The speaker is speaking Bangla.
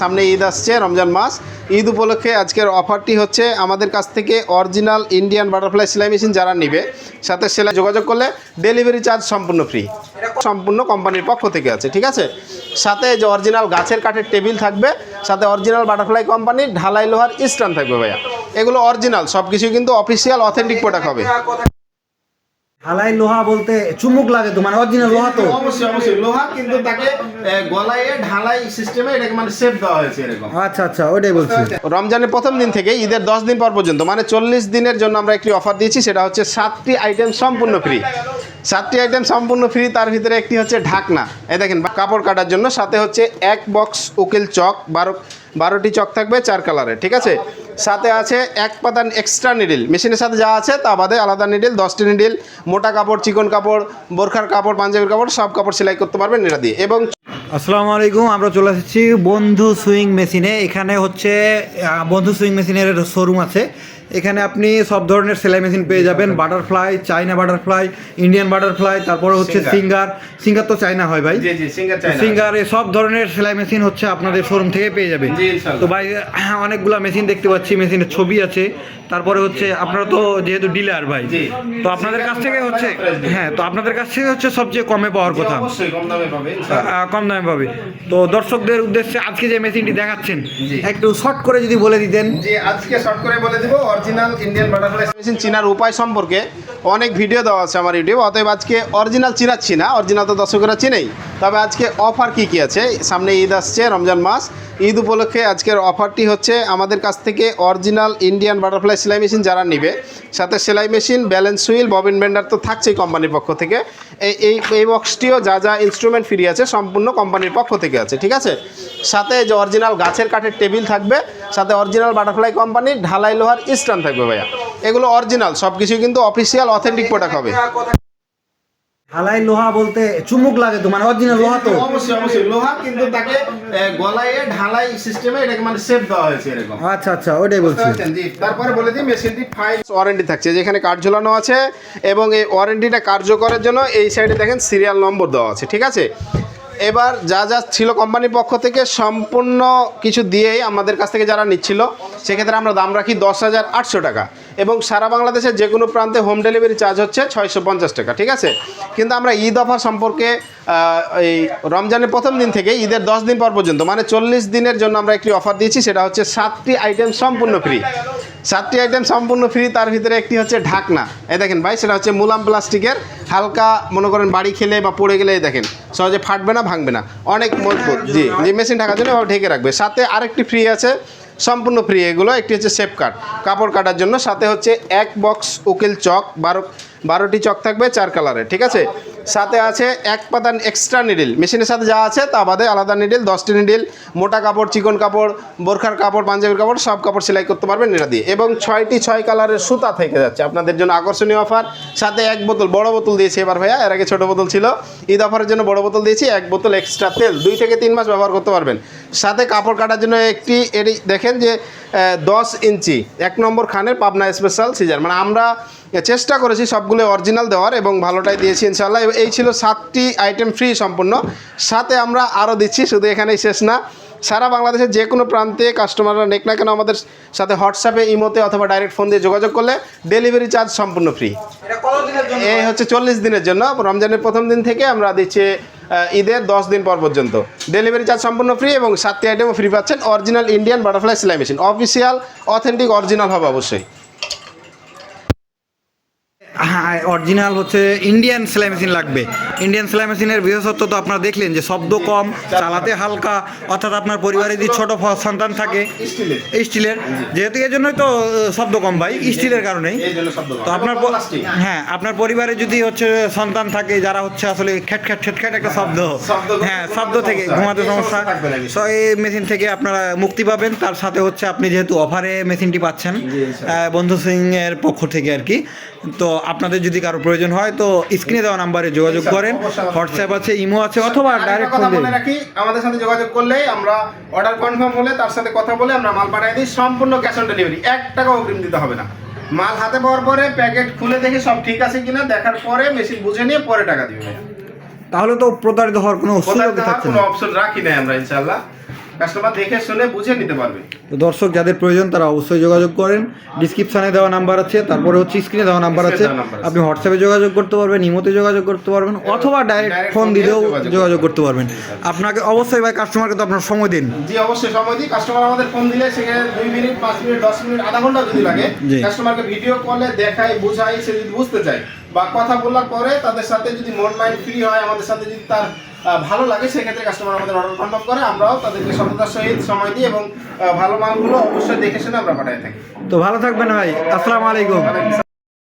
সামনে ঈদ আসছে, রমজান মাস। ঈদ উপলক্ষে আজকের অফারটি হচ্ছে আমাদের কাছ থেকে অরিজিনাল ইন্ডিয়ান বাটারফ্লাই সেলাই মেশিন যারা নিবে, সাথে সেলাই যোগাযোগ করলে ডেলিভারি চার্জ সম্পূর্ণ ফ্রি সম্পূর্ণ কোম্পানির পক্ষ থেকে আছে, ঠিক আছে? সাথে যে অরিজিনাল গাছের কাঠের টেবিল থাকবে, সাথে অরিজিনাল বাটারফ্লাই কোম্পানির ঢালাই লোহার স্ট্যান্ড থাকবে ভাইয়া। এগুলো অরিজিনাল সব কিছু কিন্তু অফিসিয়াল অথেন্টিক প্রোডাক্ট হবে। ঢালাই লোহা বলতে চুমুক লাগে তো মানে অরিজিনাল লোহা তো। অবশ্যই অবশ্যই। লোহা কিন্তু তাকে গলায় ঢালাই সিস্টেমে এটাকে মানে শেপ দেওয়া হয়েছে এরকম। আচ্ছা আচ্ছা ওইটাই বলছি। রমজানের প্রথম দিন থেকে ঈদের দশ দিন পর পর্যন্ত মানে চল্লিশ দিনের জন্য আমরা একটি অফার দিয়েছি সেটা হচ্ছে সাতটি আইটেম সম্পূর্ণ ফ্রি সাতটি আইটেম সম্পূর্ণ ফ্রি তার ভিতরে একটি হচ্ছে ঢাকনা। এই দেখেন বা- কাপড় কাটার জন্য সাথে হচ্ছে এক বক্স উকিল চক বারো বারোটি চক থাকবে চার কালারের ঠিক আছে? সাথে আছে এক পাতা এক্সট্রা নিডিল মেশিনের সাথে যা আছে তা বাদে আলাদা নিডিল দশটি নিডিল মোটা কাপড়, চিকন কাপড়, বোরখার কাপড়, পাঞ্জাবির কাপড়, সব কাপড় সেলাই করতে পারবেন এটা দিয়ে। এবং আসসালামু আলাইকুম আমরা চলে এসেছি বন্ধু সুইং মেশিনে। এখানে হচ্ছে বন্ধু সুইং মেশিনের শোরুম আছে। এখানে আপনি সব ধরনের সেলাই মেশিন পেয়ে যাবেন। Butterfly China butterfly Indian butterfly তারপরে হচ্ছে সিঙ্গার সিঙ্গার তো চাইনা হয় ভাই। সিঙ্গার সিঙ্গার সব ধরনের সেলাই মেশিন হচ্ছে আপনাদের শোরুম থেকে পেয়ে যাবে। তো ভাই অনেকগুলা মেশিন দেখতে পাচ্ছি মেশিনের ছবি আছে। তারপরে হচ্ছে আপনারা তো যেহেতু ডিলার ভাই তো আপনাদের কাছ থেকে হচ্ছে হ্যাঁ তো আপনাদের কাছ থেকে হচ্ছে সবচেয়ে কমে পাওয়ার কথা। কম দামে কম দামে পাবে তো দর্শকদের উদ্দেশ্যে আজকে যে মেশিনটি দেখাচ্ছেন একটু শর্ট করে যদি বলে দিতেন। যে আজকে শর্ট করে বলে দিব অরিজিনাল ইন্ডিয়ান বাটারফ্লাই মেশিন চিনার উপায় সম্পর্কে অনেক ভিডিও দেওয়া আছে আমার ইউটিউব অতএব আজকে অরিজিনাল চিনাচ্ছি না অরিজিনাল তো দর্শকরা চিনেই। তবে আজকে অফার কি কি আছে? সামনে ঈদ আসছে রমজান মাস। ঈদ উপলক্ষে আজকের অফারটি হচ্ছে আমাদের কাছ থেকে অরিজিনাল ইন্ডিয়ান বাটারফ্লাই সেলাই মেশিন যারা নিবে। সাথে সেলাই machine balance wheel bobbin winder তো থাকছেই কোম্পানির পক্ষ থেকে। এই এই এই বক্সটিও যা যা ইনস্ট্রুমেন্ট ফ্রি আছে সম্পূর্ণ কোম্পানির পক্ষ থেকে আছে ঠিক আছে? সাথে যে অরিজিনাল গাছের কাঠের টেবিল থাকবে সাথে অরিজিনাল বাটারফ্লাই কোম্পানির ঢালাই লোহার স্ট্যান্ড থাকবে ভাইয়া। এগুলো অরিজিনাল সব কিছু কিন্তু অফিসিয়াল অথেন্টিক প্রোডাক্ট হবে। ঢালাই লোহা বলতে চুমুক লাগে তো মানে অরিজিনাল লোহা তো। অবশ্যই অবশ্যই। লোহা কিন্তু তাকে গলায় ঢালাই সিস্টেমে এটাকে মানে শেপ দেওয়া হয়েছে এরকম। আচ্ছা আচ্ছা ওইটাই বলছি। তারপরে বলে দিই মেশিনটি ফাইভ ওয়ারেন্টি থাকছে যেখানে কাঠ ঝোলানো আছে এবং এই ওয়ারেন্টিটা কার্যকরের জন্য এই সাইডে দেখেন সিরিয়াল নম্বর দেওয়া আছে ঠিক আছে? এবার যা যা ছিল কোম্পানির পক্ষ থেকে সম্পূর্ণ কিছু দিয়েই আমাদের কাছ থেকে যারা নিচ্ছিল, সেক্ষেত্রে আমরা দাম রাখি দশ হাজার আটশো টাকা। এবং সারা বাংলাদেশের যে কোনো প্রান্তে হোম ডেলিভারি চার্জ হচ্ছে ছয়শো পঞ্চাশ টাকা, ঠিক আছে? কিন্তু আমরা ঈদ অফার সম্পর্কে এই রমজানের প্রথম দিন থেকে ঈদের দশ দিন পর পর্যন্ত মানে চল্লিশ দিনের জন্য আমরা একটি অফার দিয়েছি, সেটা হচ্ছে সাতটি আইটেম সম্পূর্ণ ফ্রি। সাতটি আইটেম সম্পূর্ণ ফ্রি তার ভিতরে একটি হচ্ছে ঢাকনা। এই দেখেন ভাই, সেটা হচ্ছে মুলাম প্লাস্টিকের, হালকা মনে করেন বাড়ি খেলে বা পড়ে গেলে দেখেন, সহজে ফাটবে না, ভাঙবে না। অনেক মজবুত, জি যে মেশিন ঢাকার জন্য ঢেকে রাখবে। সাথে আরেকটি ফ্রি আছে, সম্পূর্ণ ফ্রি এগুলো, একটি হচ্ছে সেফ কাট কাপড় কাটার জন্য, সাথে হচ্ছে এক বক্স উকিল চক, বারো বারোটি চক থাকবে, চার কালারের, ঠিক আছে? সাথে আছে এক পাতা এক্সট্রা নিডিল মেশিনের সাথে যা আছে তা বাদে আলাদা নিডিল দশটি নিডিল মোটা কাপড়, চিকন কাপড়, বোরখার কাপড়, পাঞ্জাবির কাপড়, সব কাপড় সেলাই করতে পারবেন এটা দিয়ে। এবং ছয়টি ছয় কালারের সুতা থেকে যাচ্ছে। আপনাদের জন্য আকর্ষণীয় অফার সাথে এক বোতল, বড় বোতল দিয়েছি এবার ভাইয়া। এর আগে ছোটো বোতল ছিল। ঈদ অফারের জন্য বড় বোতল দিয়েছি। এক বোতল এক্সট্রা তেল। দুই থেকে তিন মাস ব্যবহার করতে পারবেন। সাথে কাপড় কাটার জন্য একটি এটি দেখেন যে দশ ইঞ্চি। এক নম্বর খানের পাবনা স্পেশাল সিজার মানে আমরা চেষ্টা করেছি সবগুলো অরিজিনাল দেওয়ার এবং ভালোটাই দিয়েছি ইনশাল্লাহ এই ছিল সাতটি আইটেম ফ্রি সম্পূর্ণ। সাথে আমরা আরও দিচ্ছি শুধু এখানেই শেষ না। সারা বাংলাদেশের যে কোনো প্রান্তে কাস্টমাররা নেক না কেন আমাদের সাথে হোয়াটসঅ্যাপে ইমোতে অথবা ডাইরেক্ট ফোন দিয়ে যোগাযোগ করলে ডেলিভারি চার্জ সম্পূর্ণ ফ্রি এই হচ্ছে চল্লিশ দিনের জন্য। রমজানের প্রথম দিন থেকে আমরা দিচ্ছি ঈদের দশ দিন পর পর্যন্ত। ডেলিভারি চার্জ সম্পূর্ণ ফ্রি এবং সাতটি আইটেমও ফ্রি পাচ্ছেন। অরিজিনাল ইন্ডিয়ান বাটারফ্লাই সেলাই মেশিন অফিসিয়াল অথেন্টিক অরিজিনাল হবে অবশ্যই। অরিজিনাল হচ্ছে ইন্ডিয়ান সেলাই মেশিন লাগবে। ইন্ডিয়ান সেলাই মেশিনের বিশেষত্ব তো আপনারা দেখলেন যে শব্দ কম চালাতে হালকা অর্থাৎ আপনার পরিবারে যদি ছোট সন্তান থাকে স্টিলের। যেহেতু এই জন্যই তো শব্দ কম ভাই স্টিলের কারণেই। তো আপনার হ্যাঁ আপনার পরিবারে যদি হচ্ছে সন্তান থাকে যারা হচ্ছে আসলে খ্যাট খ্যাট খ্যাট খ্যাট একটা শব্দ হ্যাঁ শব্দ থেকে ঘুমাতে সমস্যা। তো এই মেশিন থেকে আপনারা মুক্তি পাবেন। তার সাথে হচ্ছে আপনি যেহেতু অফারে মেশিনটি পাচ্ছেন বন্ধু সিং এর পক্ষ থেকে আর কি। তো আপনাদের যদি কারও প্রয়োজন হয় তো স্ক্রিনে দেওয়া নাম্বারে যোগাযোগ করেন। হোয়াটসঅ্যাপ আছে ইমো আছে অথবা ডাইরেক্ট ফোন বলে রাখি আমাদের সাথে যোগাযোগ করলেই আমরা অর্ডার কনফার্ম হলে তার সাথে কথা বলে আমরা মাল পাঠিয়ে দিই সম্পূর্ণ ক্যাশ অন ডেলিভারি এক টাকা অগ্রিম দিতে হবে না। মাল হাতে পাওয়ার পরে প্যাকেট খুলে দেখে সব ঠিক আছে কিনা দেখার পরে মেশিন বুঝে নিয়ে পরে টাকা দিবে তাহলে তো প্রতারিত হওয়ার কোনো সুযোগ থাকছে কোনো না। অপশন রাখি নাই আমরা ইনশাল্লাহ কাস্টমার দেখে শুনে বুঝে নিতে পারবে। তো দর্শক যাদের প্রয়োজন তারা অবশ্যই যোগাযোগ করেন। ডিসক্রিপশনে দেওয়া নাম্বার আছে তারপরে হচ্ছে স্ক্রিনে দেওয়া নাম্বার আছে। আপনি হোয়াটসঅ্যাপে যোগাযোগ করতে পারবেন ইমোতে যোগাযোগ করতে পারবেন অথবা ডাইরেক্ট ফোন দিলেও যোগাযোগ করতে পারবেন। আপনাকে অবশ্যই ভাই কাস্টমারকে তো আপনার সময় দিন। জি অবশ্যই সময় দিই। কাস্টমার আমাদের ফোন দিলে সেখানে দুই মিনিট পাঁচ মিনিট দশ মিনিট আধা ঘণ্টা যদি লাগে কাস্টমারকে ভিডিও কলে দেখাই বুঝাই সে যদি বুঝতে চায় বা কথা বলার পরে তাদের সাথে যদি মন মাইন্ড ফ্রি হয় আমাদের সাথে যদি তার ভালো লাগে সেক্ষেত্রে কাস্টমার আমাদের অর্ডার কনফার্ম করে আমরাও তাদেরকে সততার সহিত সময় দিই এবং ভালো মালগুলো অবশ্যই দেখে শুনে আমরা পাঠাই থাকি। তো ভালো থাকবেন ভাই। আসসালামু আলাইকুম।